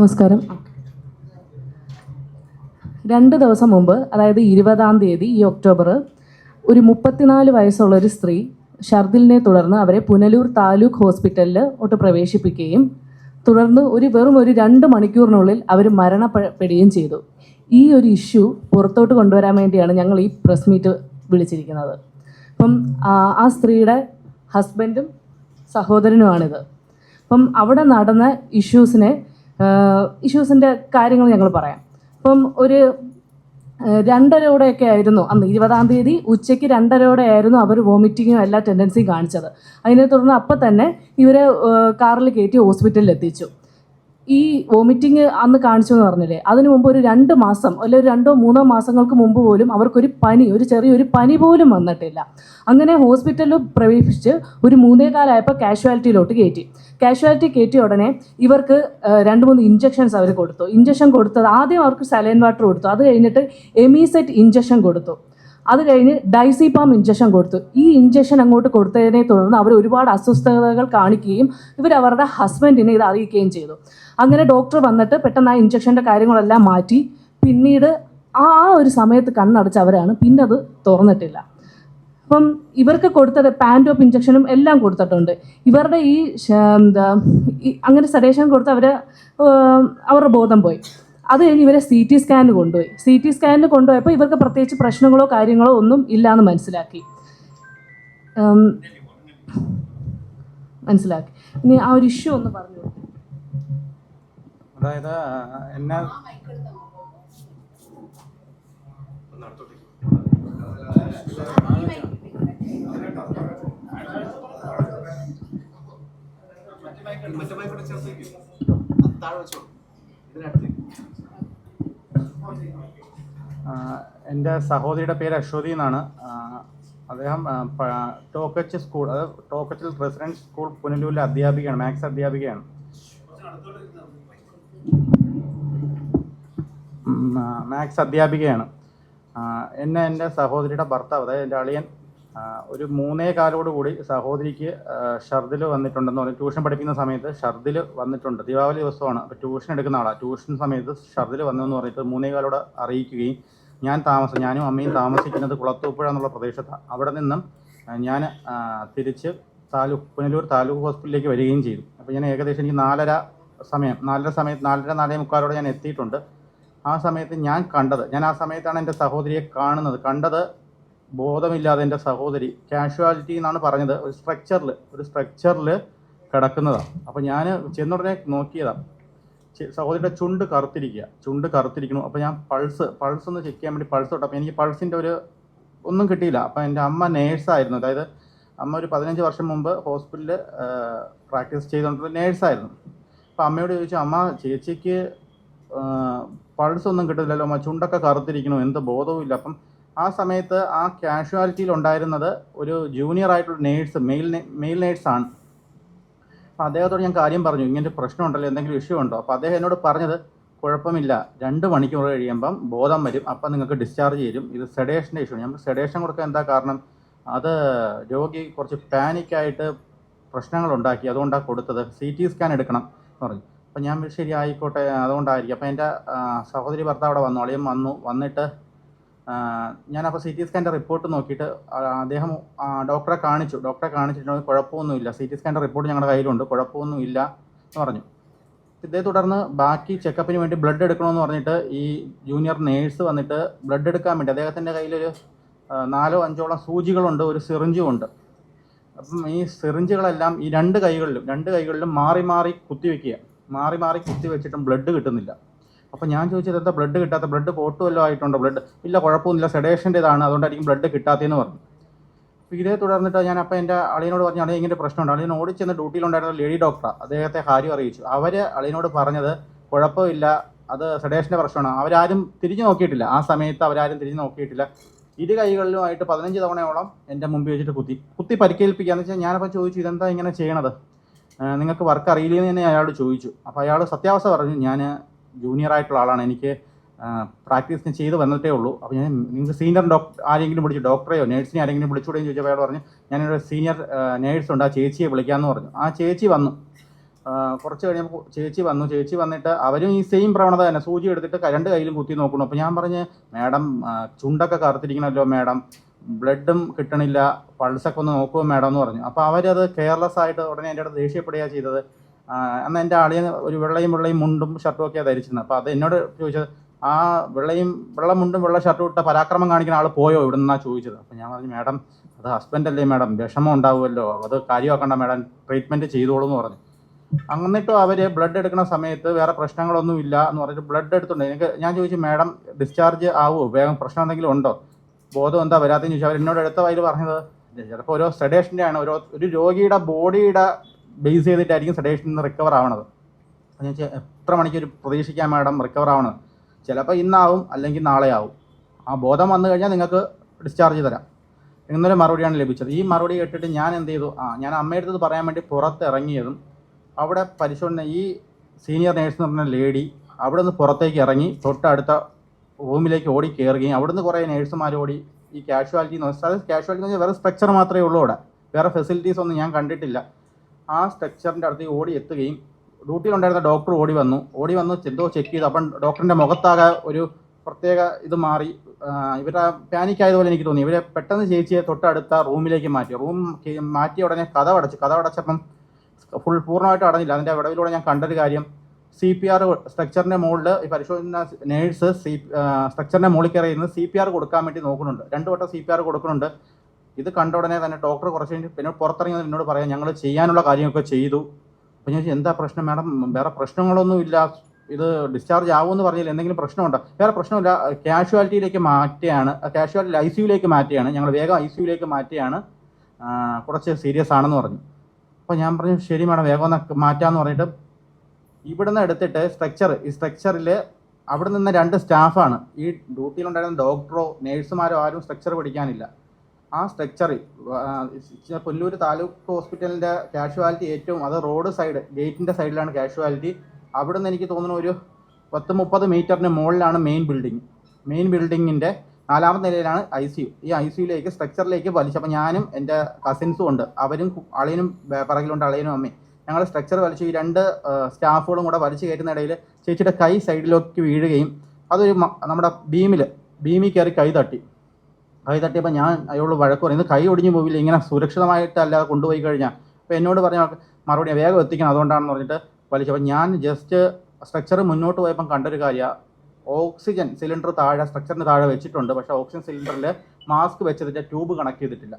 നമസ്കാരം. രണ്ട് ദിവസം മുമ്പ് അതായത് ഇരുപതാം തീയതി ഈ ഒക്ടോബർ ഒരു മുപ്പത്തിനാല് വയസ്സുള്ള ഒരു സ്ത്രീ ഷർദിലിനെ തുടർന്ന് അവരെ പുനലൂർ താലൂക്ക് ഹോസ്പിറ്റലിൽ ഒട്ട് പ്രവേശിപ്പിക്കുകയും തുടർന്ന് ഒരു വെറും ഒരു രണ്ട് മണിക്കൂറിനുള്ളിൽ അവർ മരണപ്പെടുകയും ചെയ്തു. ഈ ഒരു ഇഷ്യൂ പുറത്തോട്ട് കൊണ്ടുവരാൻ വേണ്ടിയാണ് ഞങ്ങൾ ഈ പ്രസ് മീറ്റ് വിളിച്ചിരിക്കുന്നത്. അപ്പം ആ സ്ത്രീയുടെ ഹസ്ബൻഡും സഹോദരനുമാണിത്. അപ്പം അവിടെ നടന്ന ഇഷ്യൂസിനെ ഇഷ്യൂസിന്റെ കാര്യങ്ങൾ ഞങ്ങൾ പറയാം. അപ്പം ഒരു രണ്ടരയോടെയൊക്കെ ആയിരുന്നു അന്ന്. ഇരുപതാം തീയതി ഉച്ചയ്ക്ക് രണ്ടരയോടെ ആയിരുന്നു അവർ വോമിറ്റിങ്ങും എല്ലാ ടെൻഡൻസിയും കാണിച്ചത്. അതിനെ തുടർന്ന് അപ്പം തന്നെ ഇവരെ കാറിൽ കയറ്റി ഹോസ്പിറ്റലിൽ എത്തിച്ചു. ഈ വോമിറ്റിംഗ് അന്ന് കാണിച്ചു എന്ന് പറഞ്ഞില്ലേ? അതിനു മുമ്പ് ഒരു രണ്ട് മാസം അല്ലെങ്കിൽ ഒരു രണ്ടോ മൂന്നോ മാസങ്ങൾക്ക് മുമ്പ് പോലും അവർക്കൊരു പനി ഒരു ചെറിയൊരു പനി പോലും വന്നിട്ടില്ല. അങ്ങനെ ഹോസ്പിറ്റലിൽ പ്രവേശിച്ച് ഒരു മൂന്നേകാലായപ്പോൾ കാഷ്വാലിറ്റിയിലോട്ട് കയറ്റി കാഷ്വാലിറ്റി കയറ്റിയ ഉടനെ ഇവർക്ക് രണ്ട് മൂന്ന് ഇഞ്ചക്ഷൻസ് അവർ കൊടുത്തു. ഇഞ്ചക്ഷൻ കൊടുത്തത് ആദ്യം അവർക്ക് സലൈൻ വാട്ടർ കൊടുത്തു. അത് കഴിഞ്ഞിട്ട് എമീസെറ്റ് ഇഞ്ചക്ഷൻ കൊടുത്തു. അത് കഴിഞ്ഞ് ഡൈസിപാം ഇഞ്ചക്ഷൻ കൊടുത്തു. ഈ ഇഞ്ചക്ഷൻ അങ്ങോട്ട് കൊടുത്തതിനെ തുടർന്ന് അവർ ഒരുപാട് അസ്വസ്ഥതകൾ കാണിക്കുകയും ഇവർ അവരുടെ ഹസ്ബൻഡിനെ ഇത് അറിയിക്കുകയും ചെയ്തു. അങ്ങനെ ഡോക്ടർ വന്നിട്ട് പെട്ടെന്ന് ആ ഇഞ്ചക്ഷന്റെ കാര്യങ്ങളെല്ലാം മാറ്റി. പിന്നീട് ആ ഒരു സമയത്ത് കണ്ണടച്ചവരാണ് പിന്നെ അത് തുറന്നിട്ടില്ല. അപ്പം ഇവർക്ക് കൊടുത്തത് പാന്റോപ്പ് ഇഞ്ചക്ഷനും എല്ലാം കൊടുത്തിട്ടുണ്ട്. ഇവരുടെ ഈ എന്താ അങ്ങനെ സഡേഷൻ കൊടുത്ത് അവർ അവരുടെ ബോധം പോയി. അത് കഴിഞ്ഞ് ഇവരെ സി ടി സ്കാനിന് കൊണ്ടുപോയി. സി ടി സ്കാനിന് കൊണ്ടുപോയപ്പോൾ ഇവർക്ക് പ്രത്യേകിച്ച് പ്രശ്നങ്ങളോ കാര്യങ്ങളോ ഒന്നും ഇല്ലയെന്ന് മനസ്സിലാക്കി. മനസ്സിലാക്കി. ഇനി ആ ഒരു ഇഷ്യൂ ഒന്ന് പറഞ്ഞു കൊടുക്കൂ. അതായത് എന്നെ എന്റെ സഹോദരിയുടെ പേര് അശ്വതി എന്നാണ്. അദ്ദേഹം ടോക്കച്ച് സ്കൂൾ അതായത് ടോക്കച്ചിൽ റെസിഡൻസ് സ്കൂൾ പുനലൂരിലെ അധ്യാപികയാണ് മാത്സ് അധ്യാപികയാണ്. മാത്സ് അധ്യാപികയാണ്. എന്നെ എന്റെ സഹോദരിയുടെ ഭർത്താവ് അതായത് എന്റെ അളിയൻ ഒരു മൂന്നേ കാലോട് കൂടി സഹോദരിക്ക് ഷർദിൽ വന്നിട്ടുണ്ടെന്ന് പറഞ്ഞു ട്യൂഷൻ പഠിപ്പിക്കുന്ന സമയത്ത് ഷർദിൽ വന്നിട്ടുണ്ട്. ദീപാവലി ദിവസമാണ്. അപ്പോൾ ട്യൂഷൻ എടുക്കുന്ന ആളാണ് ട്യൂഷൻ സമയത്ത് ഷർദിൽ വന്നു എന്ന് പറഞ്ഞിട്ട് മൂന്നേ കാലോട് അറിയിക്കുകയും ഞാൻ താമസം ഞാനും അമ്മയും താമസിക്കുന്നത് കുളത്തൂപ്പുഴ എന്നുള്ള പ്രദേശത്താണ് അവിടെ നിന്നും ഞാൻ തിരിച്ച് താലൂക്ക് പുനലൂർ താലൂക്ക് ഹോസ്പിറ്റലിലേക്ക് വരികയും ചെയ്തു. അപ്പോൾ ഞാൻ ഏകദേശം എനിക്ക് നാലര സമയം നാലര സമയത്ത് നാലര നാലേ മുക്കാലോടെ ഞാൻ എത്തിയിട്ടുണ്ട്. ആ സമയത്ത് ഞാൻ കണ്ടത് ഞാൻ ആ സമയത്താണ് എന്റെ സഹോദരിയെ കാണുന്നത്. കണ്ടത് ബോധമില്ലാതെ എന്റെ സഹോദരി കാഷ്വാലിറ്റി എന്നാണ് പറഞ്ഞത്. ഒരു സ്ട്രക്ചറിൽ ഒരു സ്ട്രക്ചറിൽ കിടക്കുന്നതാണ് അപ്പോൾ ഞാൻ ചെന്നുടനെ നോക്കിയതാണ് സഹോദരിയുടെ ചുണ്ട് കറുത്തിരിക്കുക. ചുണ്ട് കറുത്തിരിക്കണം അപ്പോൾ ഞാൻ പൾസ് പൾസ് ഒന്ന് ചെക്ക് ചെയ്യാൻ വേണ്ടി പൾസ് തൊട്ടപ്പോൾ എനിക്ക് പൾസിന്റെ ഒരു ഒന്നും കിട്ടിയില്ല. അപ്പോൾ എന്റെ അമ്മ നേഴ്സായിരുന്നു അതായത് അമ്മ ഒരു പതിനഞ്ച് വർഷം മുമ്പ് ഹോസ്പിറ്റലിൽ പ്രാക്ടീസ് ചെയ്തുകൊണ്ടിരുന്ന നേഴ്സായിരുന്നു അപ്പോൾ അമ്മയോട് ചോദിച്ചു അമ്മ ചേച്ചിക്ക് പൾസ് ഒന്നും കിട്ടുന്നില്ലല്ലോ. അമ്മ ചുണ്ടൊക്കെ കറുത്തിരിക്കണു എന്ത് ബോധവും ഇല്ല അപ്പം ആ സമയത്ത് ആ കാഷ്വാലിറ്റിയിൽ ഉണ്ടായിരുന്നത് ഒരു ജൂനിയർ ആയിട്ടുള്ള നേഴ്സ് മെയിൽ മെയിൽ നേഴ്സാണ് അപ്പോൾ അദ്ദേഹത്തോട് ഞാൻ കാര്യം പറഞ്ഞു. ഇങ്ങനെ പ്രശ്നമുണ്ടല്ലോ എന്തെങ്കിലും ഇഷ്യൂ ഉണ്ടോ? അപ്പോൾ അദ്ദേഹം എന്നോട് പറഞ്ഞത് കുഴപ്പമില്ല. രണ്ട് മണിക്കൂർ കഴിയുമ്പം ബോധം വരും. അപ്പം നിങ്ങൾക്ക് ഡിസ്ചാർജ് ചെയ്യും. ഇത് സെഡേഷന്റെ ഇഷ്യൂ ഞാൻ സെഡേഷൻ കൊടുക്കാൻ എന്താ കാരണം? അത് രോഗി കുറച്ച് പാനിക്കായിട്ട് പ്രശ്നങ്ങൾ ഉണ്ടാക്കി. അതുകൊണ്ടാണ് കൊടുത്തത്. സി ടി സ്കാൻ എടുക്കണം എന്ന് പറഞ്ഞു. അപ്പം ഞാൻ ശരി ആയിക്കോട്ടെ അതുകൊണ്ടായിരിക്കും. അപ്പം എന്റെ സഹോദരി ഭർത്താവ് അവിടെ വന്നു. അളിയും വന്നു. വന്നിട്ട് ആ, അപ്പോൾ സി ടി സ്കാന്റെ റിപ്പോർട്ട് നോക്കിയിട്ട് അദ്ദേഹം ഡോക്ടറെ കാണിച്ചു. ഡോക്ടറെ കാണിച്ചിട്ടുണ്ട് കുഴപ്പമൊന്നുമില്ല. സി ടി സ്കാന്റെ റിപ്പോർട്ട് ഞങ്ങളുടെ കയ്യിലുണ്ട്. കുഴപ്പമൊന്നുമില്ല എന്ന് പറഞ്ഞു. ഇതേ തുടർന്ന് ബാക്കി ചെക്കപ്പിന് വേണ്ടി ബ്ലഡ് എടുക്കണമെന്ന് പറഞ്ഞിട്ട് ഈ ജൂനിയർ നേഴ്സ് വന്നിട്ട് ബ്ലഡ് എടുക്കാൻ വേണ്ടി അദ്ദേഹത്തിന്റെ കയ്യിലൊരു നാലോ അഞ്ചോളം സൂചികളുണ്ട് ഒരു സിറിഞ്ചും ഉണ്ട്. അപ്പം ഈ സിറിഞ്ചുകളെല്ലാം ഈ രണ്ട് കൈകളിലും രണ്ട് കൈകളിലും മാറി മാറി കുത്തിവെക്കുക മാറി മാറി കുത്തി വെച്ചിട്ടും ബ്ലഡ് കിട്ടുന്നില്ല. അപ്പോൾ ഞാൻ ചോദിച്ചത് എന്താ ബ്ലഡ് കിട്ടാത്ത? ബ്ലഡ് പോട്ട് വല്ലതും ആയിട്ടുണ്ടോ? ബ്ലഡ് ഇല്ല കുഴപ്പമൊന്നുമില്ല സെഡേഷന്റെതാണ് അതുകൊണ്ടായിരിക്കും ബ്ലഡ് കിട്ടാത്തതെന്ന് പറഞ്ഞു. അപ്പോൾ ഇതേ തുടർന്നിട്ട് ഞാൻ അപ്പോൾ എന്റെ അളിയനോട് പറഞ്ഞു അളിയൻ ഇങ്ങനെ പ്രശ്നമുണ്ട്. അളിയൻ ഓടിച്ചെന്ന് ഡ്യൂട്ടിയിലുണ്ടായിരുന്ന ലേഡി ഡോക്ടർ അദ്ദേഹത്തെ കാര്യം അറിയിച്ചു. അവർ അളിയനോട് പറഞ്ഞത് കുഴപ്പമില്ല അത് സെഡേഷന്റെ പ്രശ്നമാണ്. അവരാരും തിരിഞ്ഞു നോക്കിയിട്ടില്ല. ആ സമയത്ത് അവരാരും തിരിഞ്ഞു നോക്കിയിട്ടില്ല. ഇരു കൈകളിലുമായിട്ട് പതിനഞ്ച് തവണയോളം എന്റെ മുമ്പിൽ വെച്ചിട്ട് കുത്തി. കുത്തി പരിക്കേൽപ്പിക്കുക എന്ന് വെച്ചാൽ ഞാനപ്പോൾ ചോദിച്ചു ഇതെന്താ ഇങ്ങനെ ചെയ്യണത്? നിങ്ങൾക്ക് വർക്ക് അറിയില്ലെന്ന് തന്നെ അയാൾ ചോദിച്ചു. അപ്പോൾ അയാൾ സത്യാവസ്ഥ പറഞ്ഞു ഞാൻ ജൂനിയർ ആയിട്ടുള്ള ആളാണ്. എനിക്ക് പ്രാക്ടീസിന് ചെയ്ത് വന്നിട്ടേ ഉള്ളൂ. അപ്പോൾ ഞാൻ നിങ്ങൾക്ക് സീനിയർ ഡോക്ടർ ആരെങ്കിലും വിളിച്ചു ഡോക്ടറെയോ നേഴ്സിനെ ആരെങ്കിലും വിളിച്ചുകൂടെയും ചോദിച്ചപ്പോൾ അയാൾ പറഞ്ഞു ഞാനൊരു സീനിയർ നേഴ്സ് ഉണ്ട്. ആ ചേച്ചിയെ വിളിക്കാമെന്ന് പറഞ്ഞു. ആ ചേച്ചി വന്നു. കുറച്ച് കഴിഞ്ഞപ്പോൾ ചേച്ചി വന്നു. ചേച്ചി വന്നിട്ട് അവരും ഈ സെയിം പ്രവണത തന്നെ. സൂചി എടുത്തിട്ട് രണ്ട് കയ്യിലും കുത്തി നോക്കണം അപ്പോൾ ഞാൻ പറഞ്ഞ് മാഡം ചുണ്ടൊക്കെ കറുത്തിരിക്കണമല്ലോ മാഡം. ബ്ലഡും കിട്ടണില്ല. പൾസൊക്കെ ഒന്ന് നോക്കുമോ മാഡം? എന്ന് പറഞ്ഞു. അപ്പോൾ അവരത് കെയർലെസ് ആയിട്ട് ഉടനെ എന്റെ അടുത്ത് ദേഷ്യപ്പെടുകയാണ് ചെയ്തത്. അന്ന് എന്റെ ആളിയെ ഒരു വെള്ളയും വെള്ളയും മുണ്ടും ഷർട്ടും ഒക്കെയാണ് ധരിച്ചിരുന്നത്. അപ്പോൾ അത് എന്നോട് ചോദിച്ചത് ആ വെള്ളയും വെള്ള മുണ്ടും വെള്ള ഷർട്ടും ഇട്ട പരാക്രമം കാണിക്കുന്ന ആൾ പോയോ ഇവിടെ നിന്നാണ് ചോദിച്ചത്. അപ്പോൾ ഞാൻ പറഞ്ഞു മാഡം അത് ഹസ്ബൻഡ് അല്ലേ മാഡം? വിഷമം ഉണ്ടാവുമല്ലോ. അത് കാര്യമാക്കണ്ട മാഡം. ട്രീറ്റ്മെന്റ് ചെയ്തോളൂ എന്ന് പറഞ്ഞു. എന്നിട്ടും അവർ ബ്ലഡ് എടുക്കുന്ന സമയത്ത് വേറെ പ്രശ്നങ്ങളൊന്നും ഇല്ല എന്ന് പറഞ്ഞിട്ട് ബ്ലഡ് എടുത്തുണ്ട്. എനിക്ക് ഞാൻ ചോദിച്ചു മാഡം ഡിസ്ചാർജ് ആവുമോ വേഗം പ്രശ്നം എന്തെങ്കിലും ഉണ്ടോ? ബോധം എന്താ വരാത്തതെന്ന് ചോദിച്ചു. അവർ എന്നോട് എടുത്ത വയൽ പറഞ്ഞത് ചിലപ്പോൾ ഓരോ സെഡേഷന്റെ ആണ് ഓരോ ഒരു രോഗിയുടെ ബോഡിയുടെ ബേസ് ചെയ്തിട്ടായിരിക്കും സെഡേഷനിൽ നിന്ന് റിക്കവർ ആവണത്. എന്ന് വെച്ചാൽ എത്ര മണിക്കൊരു പ്രതീക്ഷിക്കാൻ മാഡം റിക്കവർ ആവണത്? ചിലപ്പോൾ ഇന്നാവും അല്ലെങ്കിൽ നാളെ ആവും ആ ബോധം വന്നു കഴിഞ്ഞാൽ നിങ്ങൾക്ക് ഡിസ്ചാർജ് തരാം. എന്നൊരു മറുപടിയാണ് ലഭിച്ചത്. ഈ മറുപടി കേട്ടിട്ട് ഞാൻ എന്ത് ചെയ്തു? ആ ഞാൻ അമ്മയുടെ അടുത്ത് പറയാൻ വേണ്ടി പുറത്തിറങ്ങിയതും അവിടെ പരിശോധന ഈ സീനിയർ നേഴ്സ് എന്ന് പറഞ്ഞ ലേഡി അവിടെ നിന്ന് പുറത്തേക്ക് ഇറങ്ങി തൊട്ടടുത്ത റൂമിലേക്ക് ഓടി കയറുകയും അവിടുന്ന് കുറേ നേഴ്സുമാർ ഓടി ഈ കാഷ്വാലിറ്റി എന്ന് വെച്ചാൽ കാഷ്വാലിറ്റി എന്ന് വെച്ചാൽ വേറെ സ്ട്രക്ചർ മാത്രമേ ഉള്ളൂ അവിടെ. വേറെ ഫെസിലിറ്റീസ് ഒന്നും ഞാൻ കണ്ടിട്ടില്ല. ആ സ്ട്രക്ചറിന്റെ അടുത്ത് ഓടി എത്തുകയും ഡ്യൂട്ടിയിലുണ്ടായിരുന്ന ഡോക്ടർ ഓടി വന്നു. ഓടി വന്ന് എന്തോ ചെക്ക് ചെയ്തു. അപ്പം ഡോക്ടറിന്റെ മുഖത്താകെ ഒരു പ്രത്യേക ഇത് മാറി. ഇവരുടെ ഇവരെ പാനിക് ആയതുപോലെ എനിക്ക് തോന്നി. ഇവരെ പെട്ടെന്ന് ചേച്ചിയെ തൊട്ടടുത്ത റൂമിലേക്ക് മാറ്റി. റൂം മാറ്റിയ ഉടനെ കഥ അടച്ചു കഥ അടച്ചപ്പം ഫുൾ പൂർണമായിട്ട് അടഞ്ഞില്ല. അതിന്റെ വിടവിലൂടെ ഞാൻ കണ്ടൊരു കാര്യം. സി പി ആർ സ്ട്രക്ചറിന്റെ മുകളിൽ ഈ പരിശോധന നേഴ്സ് സി സ്ട്രക്ചറിന്റെ മുകളിൽ കയറി സി പി ആർ കൊടുക്കാൻ വേണ്ടി നോക്കുന്നുണ്ട്. രണ്ട് വട്ടം സി പി ആർ കൊടുക്കുന്നുണ്ട്. ഇത് കണ്ട ഉടനെ തന്നെ ഡോക്ടർ കുറച്ച് കഴിഞ്ഞ് പിന്നെ പുറത്തിറങ്ങി എന്നോട് പറയാം ഞങ്ങൾ ചെയ്യാനുള്ള കാര്യമൊക്കെ ചെയ്തു. അപ്പോൾ ഞാൻ എന്താ പ്രശ്നം? മാഡം വേറെ പ്രശ്നങ്ങളൊന്നും ഇല്ല. ഇത് ഡിസ്ചാർജ് ആവുമെന്ന് പറഞ്ഞാൽ എന്തെങ്കിലും പ്രശ്നമുണ്ടോ? വേറെ പ്രശ്നമില്ല. കാഷ്വാലിറ്റിയിലേക്ക് മാറ്റിയാണ് കാഷ്വാലിറ്റി ഐ സിയുലേക്ക് മാറ്റിയാണ്. ഞങ്ങൾ വേഗം ഐ സിയുലേക്ക് മാറ്റിയാണ്. കുറച്ച് സീരിയസ് ആണെന്ന് പറഞ്ഞു. അപ്പോൾ ഞാൻ പറഞ്ഞു ശരി മാഡം വേഗം ഒന്ന് മാറ്റാമെന്ന് പറഞ്ഞിട്ട് ഇവിടുന്ന് എടുത്തിട്ട് സ്ട്രക്ചർ ഈ സ്ട്രക്ചറിൽ അവിടെ നിന്ന് രണ്ട് സ്റ്റാഫാണ് ഈ ഡ്യൂട്ടിയിലുണ്ടായിരുന്ന ഡോക്ടറോ നേഴ്സുമാരോ ആരും സ്ട്രക്ചർ പിടിക്കാനില്ല ആ സ്ട്രക്ചർ പുല്ലൂർ താലൂക്ക് ഹോസ്പിറ്റലിന്റെ കാഷ്വാലിറ്റി ഏറ്റവും അത് റോഡ് സൈഡ് ഗേറ്റിന്റെ സൈഡിലാണ് കാഷ്വാലിറ്റി അവിടെ എനിക്ക് തോന്നുന്നു ഒരു പത്ത് മുപ്പത് മീറ്ററിന് മുകളിലാണ് മെയിൻ ബിൽഡിംഗ് മെയിൻ ബിൽഡിങ്ങിന്റെ നാലാമത്തെ നിലയിലാണ് ഐ സി യു ഈ ഐ സി യുയിലേക്ക് സ്ട്രക്ചറിലേക്ക് വലിച്ചപ്പോൾ ഞാനും എന്റെ കസിൻസും ഉണ്ട്. അവരും അളിയനും പിറകിലുണ്ട് അളിയനും അമ്മയും. ഞങ്ങൾ സ്ട്രക്ചർ വലിച്ചു. ഈ രണ്ട് സ്റ്റാഫുകളും കൂടെ വലിച്ചു കയറ്റുന്ന ഇടയിൽ ചേച്ചിയുടെ കൈ സൈഡിലേക്ക് വീഴുകയും അതൊരു നമ്മുടെ ബീമിൽ ബീമിൽ കയറി കൈ തട്ടി. കൈ തട്ടിയപ്പോൾ ഞാൻ അയാളോട് വഴക്ക് പറയുന്നത് കൈ ഒടിഞ്ഞു പോവില്ല ഇങ്ങനെ സുരക്ഷിതമായിട്ടല്ല കൊണ്ടുപോയി കഴിഞ്ഞാൽ അപ്പോൾ എന്നോട് പറഞ്ഞ മറുപടി വേഗം എത്തിക്കണം അതുകൊണ്ടാണെന്ന് പറഞ്ഞിട്ട് വലിച്ചു. അപ്പോൾ ഞാൻ ജസ്റ്റ് സ്ട്രക്ചർ മുന്നോട്ട് പോയപ്പം കണ്ടൊരു കാര്യമാണ് ഓക്സിജൻ സിലിണ്ടർ താഴെ സ്ട്രക്ചറിന് താഴെ വെച്ചിട്ടുണ്ട് പക്ഷേ ഓക്സിജൻ സിലിണ്ടറിൽ മാസ്ക് വെച്ചതിന്റെ ട്യൂബ് കണക്ട് ചെയ്തിട്ടില്ല.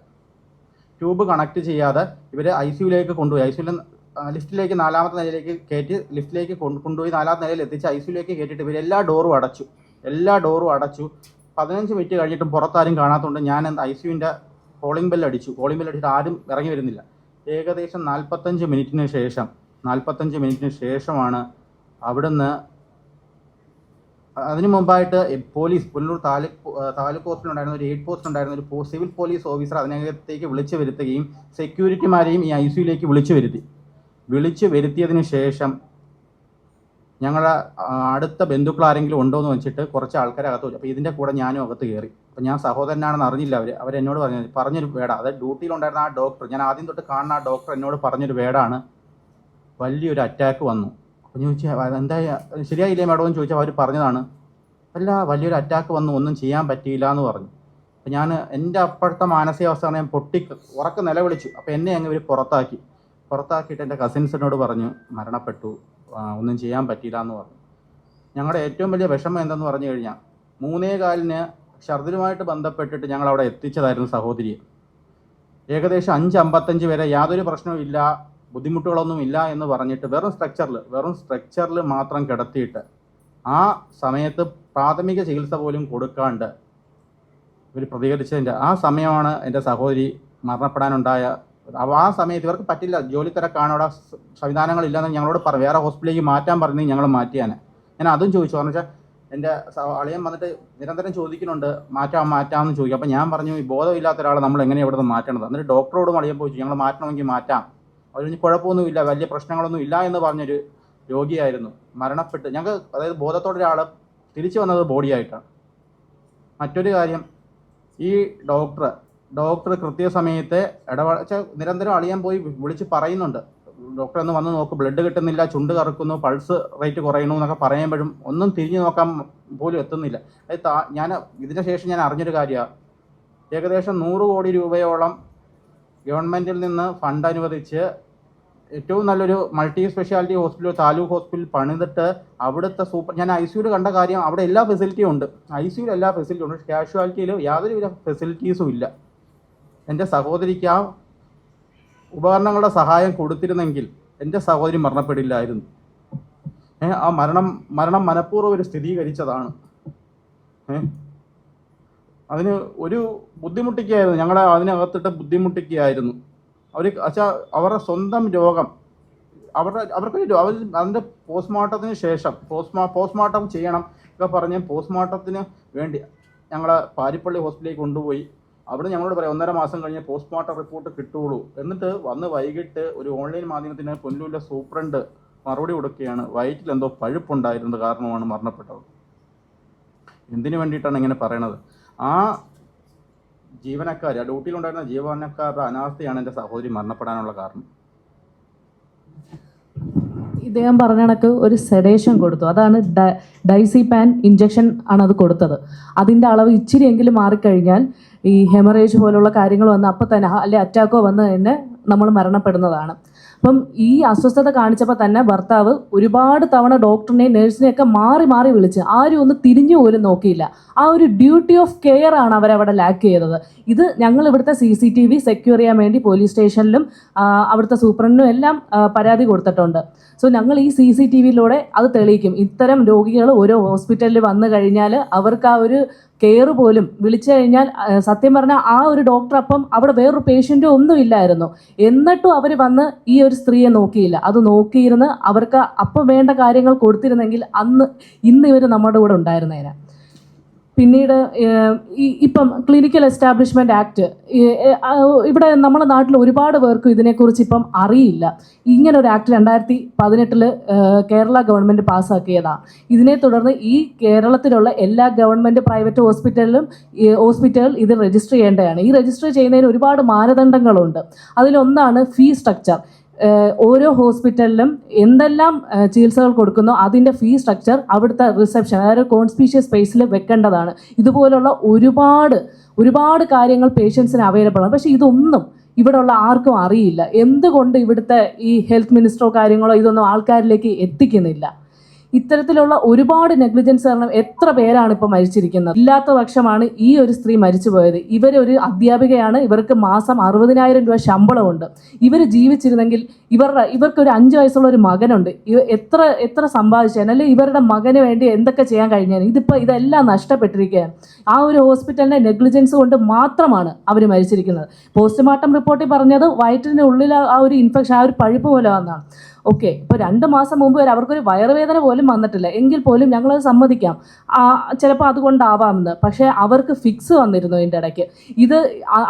ട്യൂബ് കണക്ട് ചെയ്യാതെ ഇവർ ഐ സിയുലേക്ക് കൊണ്ടുപോയി. ഐ സിയുവിൽ ലിഫ്റ്റിലേക്ക് നാലാമത്തെ നിലയിലേക്ക് കയറ്റി ലിഫ്റ്റിലേക്ക് കൊണ്ടുപോയി നാലാമത്തെ നിലയിൽ എത്തിച്ച് ഐ സിയുലേക്ക് കയറ്റിയിട്ട് ഇവർ എല്ലാ ഡോറും അടച്ചു. എല്ലാ ഡോറും അടച്ചു. പതിനഞ്ച് മിനിറ്റ് കഴിഞ്ഞിട്ടും പുറത്താരും കാണാത്തതുകൊണ്ട് ഞാൻ ഐ സിയുവിന്റെ കോളിംഗ് ബെല്ല് അടിച്ചു. കോളിംഗ് ബെല്ല് അടിച്ചിട്ട് ആരും ഇറങ്ങി വരുന്നില്ല. ഏകദേശം നാൽപ്പത്തഞ്ച് മിനിറ്റിന് ശേഷം നാൽപ്പത്തഞ്ച് മിനിറ്റിന് ശേഷമാണ് അവിടുന്ന് അതിനു മുമ്പായിട്ട് പോലീസ് പുനലൂർ താലൂക്ക് താലൂക്ക് ഹോസ്പിറ്റൽ ഉണ്ടായിരുന്ന ഒരു എയ്ഡ് പോസ്റ്റ് ഉണ്ടായിരുന്ന ഒരു സിവിൽ പോലീസ് ഓഫീസർ അതിനകത്തേക്ക് വിളിച്ചു വരുത്തുകയും സെക്യൂരിറ്റിമാരെയും ഈ ഐ സിയുലേക്ക് വിളിച്ചു വരുത്തി. വിളിച്ചു വരുത്തിയതിന് ശേഷം ഞങ്ങളുടെ അടുത്ത ബന്ധുക്കൾ ആരെങ്കിലും ഉണ്ടോ എന്ന് വെച്ചിട്ട് കുറച്ച് ആൾക്കാരെ അകത്ത് വെച്ചു. അപ്പോൾ ഇതിന്റെ കൂടെ ഞാനും അകത്ത് കയറി അപ്പോൾ ഞാൻ സഹോദരനാണെന്ന് അറിഞ്ഞില്ല അവർ അവരെന്നോട് പറഞ്ഞു പറഞ്ഞൊരു വേട. അത് ഡ്യൂട്ടിയിലുണ്ടായിരുന്ന ആ ഡോക്ടർ ഞാൻ ആദ്യം തൊട്ട് കാണുന്ന ആ ഡോക്ടർ എന്നോട് പറഞ്ഞൊരു വേടാണ്. വലിയൊരു അറ്റാക്ക് വന്നു. അപ്പോൾ ഞാൻ ചോദിച്ചാൽ അതെന്താ ശരിയായില്ലേ മാഡം? എന്ന് ചോദിച്ചാൽ അവർ പറഞ്ഞതാണ് അല്ല വലിയൊരു അറ്റാക്ക് വന്നു. ഒന്നും ചെയ്യാൻ പറ്റിയില്ല എന്ന് പറഞ്ഞു. അപ്പോൾ ഞാൻ എന്റെ അപ്പോഴത്തെ മാനസികാവസ്ഥ ഞാൻ പൊട്ടി ഉറക്ക നിലവിളിച്ചു. അപ്പോൾ എന്നെ അങ്ങ് ഇവർ പുറത്താക്കി. പുറത്താക്കിയിട്ട് എന്റെ കസിൻസിനോട് പറഞ്ഞു മരണപ്പെട്ടു. ഒന്നും ചെയ്യാൻ പറ്റിയില്ല എന്ന് പറഞ്ഞു. ഞങ്ങളുടെ ഏറ്റവും വലിയ വിഷമം എന്തെന്ന് പറഞ്ഞു കഴിഞ്ഞാൽ മൂന്നേ കാലിന് ഷർദിലുമായിട്ട് ബന്ധപ്പെട്ടിട്ട് ഞങ്ങൾ അവിടെ എത്തിച്ചതായിരുന്നു സഹോദരിയെ. ഏകദേശം അഞ്ച് അമ്പത്തഞ്ച് വരെ യാതൊരു പ്രശ്നവും ഇല്ല ബുദ്ധിമുട്ടുകളൊന്നും ഇല്ല എന്ന് പറഞ്ഞിട്ട് വെറും സ്ട്രക്ചറിൽ വെറും സ്ട്രക്ചറിൽ മാത്രം കിടത്തിയിട്ട് ആ സമയത്ത് പ്രാഥമിക ചികിത്സ പോലും കൊടുക്കാണ്ട് ഇവർ പ്രതികരിച്ചതിന്റെ ആ സമയമാണ് എന്റെ സഹോദരി മരണപ്പെടാനുണ്ടായ അവ- ആ സമയത്ത് ഇവർക്ക് പറ്റില്ല. ജോലി തിരക്കാണ്. അവിടെ സംവിധാനങ്ങളില്ലെന്ന് ഞങ്ങളോട് പറഞ്ഞു വേറെ ഹോസ്പിറ്റലിലേക്ക് മാറ്റാൻ പറഞ്ഞു ഞങ്ങൾ മാറ്റിയാണ്. ഞാൻ അതും ചോദിച്ചു. പറഞ്ഞു വെച്ചാൽ എന്റെ അളിയൻ വന്നിട്ട് നിരന്തരം ചോദിക്കുന്നുണ്ട്. മാറ്റാം മാറ്റാമെന്ന് ചോദിക്കും. അപ്പോൾ ഞാൻ പറഞ്ഞു ഈ ബോധമില്ലാത്ത ഒരാളെ നമ്മൾ എങ്ങനെ ഇവിടെ നിന്ന് മാറ്റേണ്ടത് എന്നിട്ട് ഡോക്ടറോടും അളിയൻ പോയി ഞങ്ങൾ മാറ്റണമെങ്കിൽ മാറ്റാം. അതിന് കുഴപ്പമൊന്നുമില്ല. വലിയ പ്രശ്നങ്ങളൊന്നും ഇല്ല എന്ന് പറഞ്ഞൊരു രോഗിയായിരുന്നു. മരണപ്പെട്ട് ഞങ്ങൾക്ക് അതായത് ബോധത്തോടെ ഒരാൾ തിരിച്ചു വന്നത് ബോഡിയായിട്ടാണ്. മറ്റൊരു കാര്യം ഈ ഡോക്ടർ ഡോക്ടർ കൃത്യസമയത്ത് ഇടപെടച്ച നിരന്തരം അളിയാൻ പോയി വിളിച്ച് പറയുന്നുണ്ട്. ഡോക്ടർ ഒന്ന് വന്ന് നോക്കും ബ്ലഡ് കിട്ടുന്നില്ല ചുണ്ട് കറക്കുന്നു പൾസ് റേറ്റ് കുറയുന്നു എന്നൊക്കെ പറയുമ്പോഴും ഒന്നും തിരിഞ്ഞു നോക്കാൻ പോലും എത്തുന്നില്ല. അത് ഞാൻ ഇതിന് ശേഷം ഞാൻ അറിഞ്ഞൊരു കാര്യമാണ് ഏകദേശം നൂറ് കോടി രൂപയോളം ഗവൺമെന്റിൽ നിന്ന് ഫണ്ട് അനുവദിച്ച് ഏറ്റവും നല്ലൊരു multi speciality hospital taluk hospital പണിതിട്ട് അവിടുത്തെ സൂപ്പർ ഞാൻ ഐ സിയുയിൽ കണ്ട കാര്യം അവിടെ എല്ലാ ഫെസിലിറ്റിയും ഉണ്ട്. ഐ സിയുയിൽ എല്ലാ ഫെസിലിറ്റിയും ഉണ്ട്. കാഷ്വാലിറ്റിയിൽ യാതൊരുവിധ ഫെസിലിറ്റീസും ഇല്ല. എന്റെ സഹോദരിക്ക് ആ ഉപകരണങ്ങളുടെ സഹായം കൊടുത്തിരുന്നെങ്കിൽ എന്റെ സഹോദരി മരണപ്പെടില്ലായിരുന്നു. ആ മരണം മരണം മനഃപൂർവം ഒരു സ്ഥിരീകരിച്ചതാണ്. അതിന് ഒരു ബുദ്ധിമുട്ടിക്കുകയായിരുന്നു ഞങ്ങളെ അതിനകത്തിട്ട് ബുദ്ധിമുട്ടിക്കുകയായിരുന്നു അവർ അച്ഛാ അവരുടെ സ്വന്തം രോഗം അവരുടെ അവർക്ക് അവർ അതിന്റെ പോസ്റ്റ്മോർട്ടത്തിന് ശേഷം പോസ്റ്റ്മോ പോസ്റ്റ്മോർട്ടം ചെയ്യണം ഒക്കെ പറഞ്ഞ് പോസ്റ്റ്മോർട്ടത്തിന് വേണ്ടി ഞങ്ങളെ പാരിപ്പള്ളി ഹോസ്പിറ്റലിൽ കൊണ്ടുപോയി. അവിടെ ഞങ്ങളോട് പറയാം ഒന്നര മാസം കഴിഞ്ഞ് പോസ്റ്റ്മോർട്ടം റിപ്പോർട്ട് കിട്ടുള്ളൂ എന്നിട്ട് വന്ന് വൈകിട്ട് ഒരു ഓൺലൈൻ മാധ്യമത്തിന് പൊന്നൂരിലെ സൂപ്രണ്ട് മറുപടി കൊടുക്കുകയാണ്. വയറ്റിൽ എന്തോ പഴുപ്പുണ്ടായിരുന്നത് കാരണമാണ് മരണപ്പെട്ടത്. എന്തിനു വേണ്ടിയിട്ടാണ് ഇങ്ങനെ പറയണത്? ആ ജീവനക്കാർ ആ ഡ്യൂട്ടിയിലുണ്ടായിരുന്ന ജീവനക്കാരുടെ അനാസ്ഥയാണ് എന്റെ സഹോദരി മരണപ്പെടാനുള്ള കാരണം. ഇദ്ദേഹം പറഞ്ഞ കണക്ക് ഒരു സെഡേഷൻ കൊടുത്തു. അതാണ് ഡൈസി ഡൈസിപാൻ ഇഞ്ചക്ഷൻ ആണ് അത് കൊടുത്തത്. അതിന്റെ അളവ് ഇച്ചിരിയെങ്കിലും മാറിക്കഴിഞ്ഞാൽ ഈ ഹെമറേജ് പോലുള്ള കാര്യങ്ങൾ വന്ന് അപ്പോൾ തന്നെ അല്ലെ അറ്റാക്കോ വന്ന് തന്നെ നമ്മൾ മരണപ്പെടുന്നതാണ്. അപ്പം ഈ അസ്വസ്ഥത കാണിച്ചപ്പോൾ തന്നെ ഭർത്താവ് ഒരുപാട് തവണ ഡോക്ടറിനെയും നഴ്സിനെയൊക്കെ മാറി മാറി വിളിച്ച് ആരും ഒന്ന് തിരിഞ്ഞു പോലും നോക്കിയില്ല. ആ ഒരു ഡ്യൂട്ടി ഓഫ് കെയർ ആണ് അവരവിടെ ലാക്ക് ചെയ്തത്. ഇത് ഞങ്ങൾ ഇവിടുത്തെ C C T V secure ചെയ്യാൻ വേണ്ടി പോലീസ് സ്റ്റേഷനിലും അവിടുത്തെ സൂപ്രണ്ടിനും എല്ലാം പരാതി കൊടുത്തിട്ടുണ്ട്. സോ ഞങ്ങൾ ഈ സി സി ടി വിയിലൂടെ അത് തെളിയിക്കും. ഇത്തരം രോഗികൾ ഓരോ ഹോസ്പിറ്റലിൽ വന്നു കഴിഞ്ഞാൽ അവർക്ക് ആ ഒരു കെയർ പോലും വിളിച്ചു കഴിഞ്ഞാൽ സത്യം പറഞ്ഞാൽ ആ ഒരു ഡോക്ടർ അപ്പം അവിടെ വേറൊരു പേഷ്യന്റോ ഒന്നും ഇല്ലായിരുന്നു. എന്നിട്ടും അവർ വന്ന് ഈ ഒരു സ്ത്രീയെ നോക്കിയില്ല. അത് നോക്കിയിരുന്ന് അവർക്ക് അപ്പം വേണ്ട കാര്യങ്ങൾ കൊടുത്തിരുന്നെങ്കിൽ അന്ന് ഇന്ന് ഇവർ നമ്മുടെ കൂടെ ഉണ്ടായിരുന്നേനെ. പിന്നീട് ഇപ്പം ക്ലിനിക്കൽ എസ്റ്റാബ്ലിഷ്മെന്റ് ആക്ട് ഇവിടെ നമ്മുടെ നാട്ടിൽ ഒരുപാട് പേർക്കും ഇതിനെക്കുറിച്ച് ഇപ്പം അറിയില്ല. ഇങ്ങനൊരു ആക്ട് രണ്ടായിരത്തി പതിനെട്ടിൽ കേരള ഗവൺമെന്റ് പാസ്സാക്കിയതാണ് ഇതിനെ തുടർന്ന് ഈ കേരളത്തിലുള്ള എല്ലാ ഗവൺമെന്റ് പ്രൈവറ്റ് ഹോസ്പിറ്റലിലും ഹോസ്പിറ്റൽ ഇത് രജിസ്റ്റർ ചെയ്യേണ്ടതാണ്. ഈ രജിസ്റ്റർ ചെയ്യുന്നതിന് ഒരുപാട് മാനദണ്ഡങ്ങളുണ്ട്. അതിലൊന്നാണ് ഫീ സ്ട്രക്ചർ ഓരോ ഹോസ്പിറ്റലിലും എന്തെല്ലാം ചികിത്സകൾ കൊടുക്കുന്നോ അതിന്റെ ഫീ സ്ട്രക്ചർ അവിടുത്തെ റിസപ്ഷൻ അതായത് കോൺസ്പീഷ്യസ് സ്പേസിൽ വെക്കേണ്ടതാണ്. ഇതുപോലുള്ള ഒരുപാട് ഒരുപാട് കാര്യങ്ങൾ പേഷ്യൻസിന് അവൈലബിൾ ആണ്. പക്ഷേ ഇതൊന്നും ഇവിടെയുള്ള ആർക്കും അറിയില്ല. എന്തുകൊണ്ട് ഇവിടുത്തെ ഈ ഹെൽത്ത് മിനിസ്റ്ററോ കാര്യങ്ങളോ ഇതൊന്നും ആൾക്കാരിലേക്ക് എത്തിക്കുന്നില്ല? ഇത്തരത്തിലുള്ള ഒരുപാട് നെഗ്ലിജൻസ് കാരണം എത്ര പേരാണ് ഇപ്പോൾ മരിച്ചിരിക്കുന്നത്? ഇല്ലാത്ത പക്ഷമാണ് ഈ ഒരു സ്ത്രീ മരിച്ചു പോയത് ഇവരൊരു അധ്യാപികയാണ്. ഇവർക്ക് മാസം അറുപതിനായിരം രൂപ ശമ്പളമുണ്ട്. ഇവർ ജീവിച്ചിരുന്നെങ്കിൽ ഇവരുടെ ഇവർക്ക് ഒരു അഞ്ച് വയസ്സുള്ള ഒരു മകനുണ്ട്. ഇവ എത്ര എത്ര സമ്പാദിച്ചാൽ അല്ലെങ്കിൽ ഇവരുടെ മകന് വേണ്ടി എന്തൊക്കെ ചെയ്യാൻ കഴിഞ്ഞാൽ ഇതിപ്പോൾ ഇതെല്ലാം നഷ്ടപ്പെട്ടിരിക്കുകയാണ്. ആ ഒരു ഹോസ്പിറ്റലിന്റെ നെഗ്ലിജൻസ് കൊണ്ട് മാത്രമാണ് അവർ മരിച്ചിരിക്കുന്നത്. പോസ്റ്റ്മോർട്ടം റിപ്പോർട്ടിൽ പറഞ്ഞത് വയറ്റിന്റെ ഉള്ളിൽ ആ- ഒരു ഇൻഫെക്ഷൻ ആ ഒരു പഴുപ്പ് പോലെ വന്നതാണ്. ഓക്കെ ഇപ്പോൾ രണ്ട് മാസം മുമ്പ് വരെ അവർക്കൊരു വയറുവേദന പോലും വന്നിട്ടില്ല. എങ്കിൽ പോലും ഞങ്ങളത് സമ്മതിക്കാം. ചിലപ്പോൾ അതുകൊണ്ടാവാമെന്ന്. പക്ഷേ അവർക്ക് ഫിക്സ് വന്നിരുന്നു ഇതിന്റെ ഇടയ്ക്ക്. ഇത്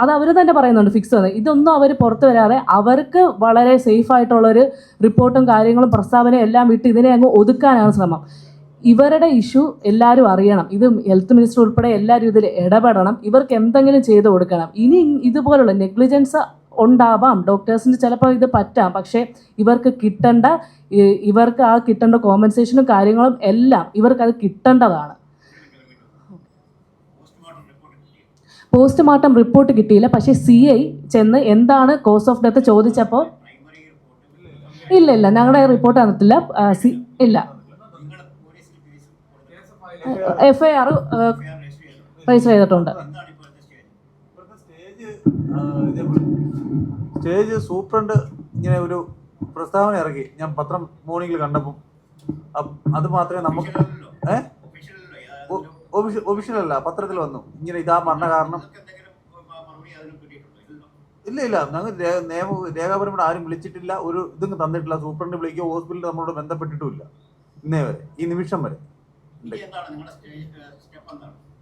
അത് അവർ തന്നെ പറയുന്നുണ്ട് ഫിക്സ് വന്നത് ഇതൊന്നും അവർ പുറത്തു വരാതെ അവർക്ക് വളരെ സേഫായിട്ടുള്ളൊരു റിപ്പോർട്ടും കാര്യങ്ങളും പ്രസ്താവനയും എല്ലാം വിട്ട് ഇതിനെ അങ്ങ് ഒതുക്കാനാണ് ശ്രമം. ഇവരുടെ ഇഷ്യൂ എല്ലാവരും അറിയണം. ഇത് ഹെൽത്ത് മിനിസ്റ്റർ ഉൾപ്പെടെ എല്ലാവരും ഇതിൽ ഇടപെടണം. ഇവർക്ക് എന്തെങ്കിലും ചെയ്തു കൊടുക്കണം. ഇനി ഇതുപോലുള്ള നെഗ്ലിജൻസ് ഉണ്ടാവാം. ഡോക്ടേഴ്സിന് ചിലപ്പോൾ ഇത് പറ്റാം. പക്ഷേ ഇവർക്ക് കിട്ടേണ്ട ഇവർക്ക് ആ കിട്ടേണ്ട കോമ്പൻസേഷനും കാര്യങ്ങളും എല്ലാം ഇവർക്ക് അത് കിട്ടേണ്ടതാണ്. പോസ്റ്റ്മോർട്ടം റിപ്പോർട്ട് കിട്ടിയില്ല. പക്ഷേ സി ഐ ചെന്ന് എന്താണ് കോസ് ഓഫ് ഡെത്ത് ചോദിച്ചപ്പോൾ ഇല്ല ഇല്ല. ഞങ്ങളുടെ റിപ്പോർട്ട് തന്നിട്ടില്ല സി- ഇല്ല. എഫ് ഐ ആർ രജിസ്റ്റർ ചെയ്തിട്ടുണ്ട്. സ്റ്റേജ് സൂപ്രണ്ട് ഇങ്ങനെ ഒരു പ്രസ്താവന ഇറക്കി. ഞാൻ പത്രം മോർണിംഗിൽ കണ്ടപ്പോൾ അത് മാത്രമേ നമുക്ക് ഏ? ഒഫീഷ്യൽ അല്ല പത്രത്തിൽ വന്നു. ഇങ്ങനെ ഇതാ മരണ കാരണം. ഇല്ല ഇല്ല. ഞങ്ങൾ നിയമ രേഖാപരമായിട്ട് ആരും വിളിച്ചിട്ടില്ല. ഒരു ഇതും തന്നിട്ടില്ല. സൂപ്രണ്ട് വിളിക്കുകയോ ഹോസ്പിറ്റലിൽ നമ്മളോട് ബന്ധപ്പെട്ടിട്ടുമില്ല. ഇന്നേ വരെ. ഈ നിമിഷം വരെ.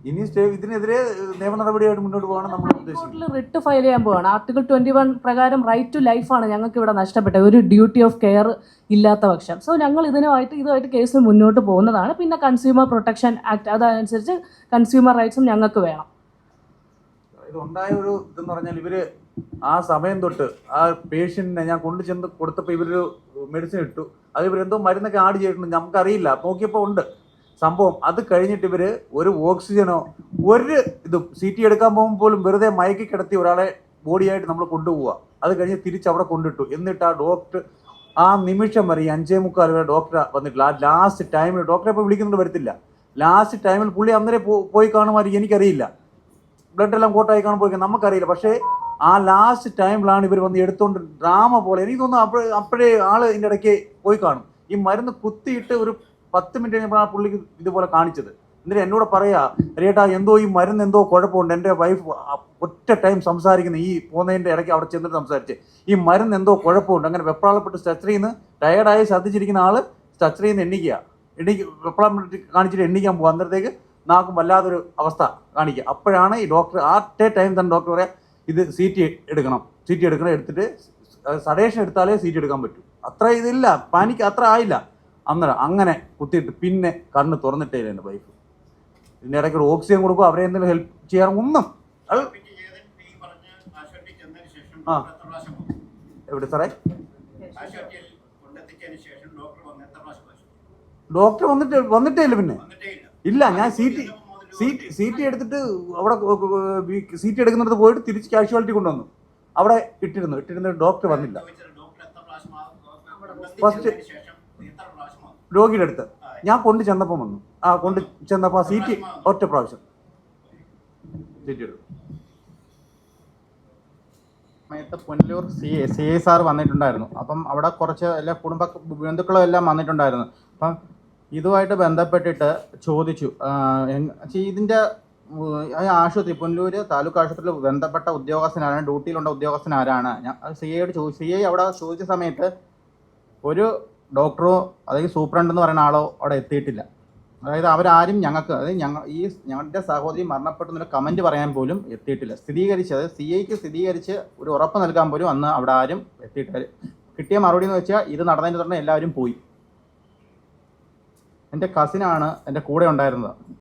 ഇനി സ്റ്റേ ഇതിനെതിരെ നിയമ നടപടിയായിട്ട് മുന്നോട്ട് പോകണം നമ്മൾ ഉദ്ദേശിക്കുന്നത്. റിട്ട് ഫയൽ ചെയ്യാൻ പോവാണ്. ആർട്ടിക്കിൾ ട്വന്റി വൺ പ്രകാരം റൈറ്റ് ടു ലൈഫാണ് ഞങ്ങൾക്ക് ഇവിടെ നഷ്ടപ്പെട്ടത്. ഒരു ഡ്യൂട്ടി ഓഫ് കെയർ ഇല്ലാത്ത പക്ഷം. സോ ഞങ്ങൾ ഇതിനുമായിട്ട് ഇതുമായിട്ട് കേസ് മുന്നോട്ട് പോകുന്നതാണ്. പിന്നെ കൺസ്യൂമർ പ്രൊട്ടക്ഷൻ ആക്ട് അതനുസരിച്ച് കൺസ്യൂമർ റൈറ്റ്സും ഞങ്ങൾക്ക് വേണം. ഇതുണ്ടായ ഉണ്ടായ ഒരു ഇതെന്ന് പറഞ്ഞാൽ ഇവർ ആ സമയം തൊട്ട് ആ പേഷ്യന്റിനെ ഞാൻ കൊണ്ടു ചെന്ന് കൊടുത്തപ്പോൾ ഇവരൊരു മെഡിസിൻ ഇട്ടു. അത് ഇവരെന്തോ മരുന്നൊക്കെ ആഡ് ചെയ്തിട്ടുണ്ട്. നമുക്കറിയില്ല. നോക്കിയപ്പോൾ ഉണ്ട്. സംഭവം അത് കഴിഞ്ഞിട്ട് ഇവർ ഒരു ഓക്സിജനോ ഒരു ഇതും സി ടി എടുക്കാൻ പോകുമ്പോൾ പോലും വെറുതെ മയക്കി കിടത്തി ഒരാളെ ബോഡിയായിട്ട് നമ്മൾ കൊണ്ടുപോവുക. അത് കഴിഞ്ഞ് തിരിച്ച് അവിടെ കൊണ്ടിട്ടു. എന്നിട്ട് ആ ഡോക്ടർ ആ നിമിഷം വരെ ഈ അഞ്ചേ മുക്കാൽ വരെ ഡോക്ടറെ വന്നിട്ടില്ല. ആ ലാസ്റ്റ് ടൈമിൽ ഡോക്ടറെ ഇപ്പോൾ വിളിക്കുന്നുണ്ട് വരത്തില്ല. ലാസ്റ്റ് ടൈമിൽ പുള്ളി അന്നേരം പോയി കാണുമായിരിക്കും എനിക്കറിയില്ല. ബ്ലഡ് എല്ലാം കോട്ടായി കാണുമ്പോൾ പോയി നമുക്കറിയില്ല. പക്ഷേ ആ ലാസ്റ്റ് ടൈമിലാണ് ഇവർ വന്ന് എടുത്തുകൊണ്ട് ഡ്രാമ പോലെ എനിക്ക് തോന്നുന്നു അപ്പോഴേ അപ്പോഴേ ആൾ ഇതിന്റെ ഇടയ്ക്ക് പോയി കാണും. ഈ മരുന്ന് കുത്തിയിട്ട് ഒരു പത്ത് മിനിറ്റ് കഴിഞ്ഞപ്പോൾ ആ പുള്ളിക്ക് ഇതുപോലെ കാണിച്ചത്. എന്നിട്ട് എന്നോട് പറയാ രേട്ടാ എന്തോ ഈ മരുന്ന് എന്തോ കുഴപ്പമുണ്ട്. എന്റെ വൈഫ് ഒറ്റ ടൈം സംസാരിക്കുന്ന ഈ പോകുന്നതിന്റെ ഇടയ്ക്ക് അവിടെ ചെന്നിട്ട് സംസാരിച്ച് ഈ മരുന്ന് എന്തോ കുഴപ്പമുണ്ട്. അങ്ങനെ വെപ്രാളപ്പെട്ട് സ്ട്രെച്ചറിൽ നിന്ന് ടയർഡായി ശ്രദ്ധിച്ചിരിക്കുന്ന ആൾ സ്ട്രെച്ചറിൽ നിന്ന് എണ്ണിക്കുക. എണ്ണിക്ക് വെപ്രാളം കാണിച്ചിട്ട് എണ്ണിക്കാൻ പോകും അന്നേരത്തേക്ക് നാക്കും വല്ലാത്തൊരു അവസ്ഥ കാണിക്കുക. അപ്പോഴാണ് ഈ ഡോക്ടർ ആ ടൈം തന്നെ ഡോക്ടർ പറയാ ഇത് സി ടി എടുക്കണം. സി ടി എടുക്കണം. എടുത്തിട്ട് സഡേഷൻ എടുത്താലേ സി ടി എടുക്കാൻ പറ്റൂ. അത്ര ഇതില്ല. പാനിക്ക് അത്ര ആയില്ല. അന്നേരം അങ്ങനെ കുത്തിയിട്ട് പിന്നെ കണ്ണ് തുറന്നിട്ടേ ഇല്ല എന്റെ വൈഫ് ഇതിന്റെ ഇടയ്ക്ക് ഒരു ഓക്സിജൻ കൊടുക്കും അവരെ എന്തെങ്കിലും ഹെൽപ്പ് ചെയ്യാൻ ഒന്നും. ആ. എവിടെ സാറേ? ഡോക്ടർ വന്നിട്ട് വന്നിട്ടേ ഇല്ല പിന്നെ. ഇല്ല. ഞാൻ C T C C T എടുത്തിട്ട് അവിടെ സി ടി എടുക്കുന്നിടത്ത് പോയിട്ട് തിരിച്ച് കാഷ്വാലിറ്റി കൊണ്ടുവന്നു. അവിടെ ഇട്ടിരുന്നു. ഇട്ടിരുന്ന ഡോക്ടർ വന്നില്ല. ചോദിച്ചത് രോഗിയുടെ അടുത്ത്. ഞാൻ കൊണ്ട് ചെന്നപ്പം വന്നു. ആ കൊണ്ട് ചെന്നപ്പോൾ ആ സീറ്റ് ഒറ്റ പ്രാവശ്യം. എടുത്തു? സമയത്ത് Punalur C C I sir വന്നിട്ടുണ്ടായിരുന്നു. അപ്പം അവിടെ കുറച്ച് എല്ലാ കുടുംബ ബന്ധുക്കളും എല്ലാം വന്നിട്ടുണ്ടായിരുന്നു. അപ്പം ഇതുമായിട്ട് ബന്ധപ്പെട്ടിട്ട് ചോദിച്ചു ഇതിന്റെ ആശുപത്രി പുനലൂർ താലൂക്ക് ആശുപത്രിയിൽ ബന്ധപ്പെട്ട ഉദ്യോഗസ്ഥനാരാണ് ഡ്യൂട്ടിയിലുള്ള ഉദ്യോഗസ്ഥനാരാണ്. ഞാൻ സി ഐയോട് ചോദിച്ചു സി ഐ അവിടെ ചോദിച്ച സമയത്ത് ഒരു ഡോക്ടറോ അതായത് സൂപ്രണ്ട് എന്ന് പറയുന്ന ആളോ അവിടെ എത്തിയിട്ടില്ല. അതായത് അവരാരും ഞങ്ങൾക്ക് അതായത് ഞങ്ങൾ ഈ ഞങ്ങളുടെ സഹോദരി മരണപ്പെട്ടു എന്നൊരു കമന്റ് പറയാൻ പോലും എത്തിയിട്ടില്ല. സ്ഥിരീകരിച്ച് അതായത് സി ഐക്ക് സ്ഥിരീകരിച്ച് ഒരു ഉറപ്പ് നൽകാൻ പോലും അന്ന് അവിടെ ആരും എത്തിയിട്ടില്ല. കിട്ടിയ മറുപടി എന്ന് വെച്ചാൽ ഇത് നടന്നതിന് തുടർന്ന് എല്ലാവരും പോയി. എന്റെ കസിനാണ് എന്റെ കൂടെ ഉണ്ടായിരുന്നത്.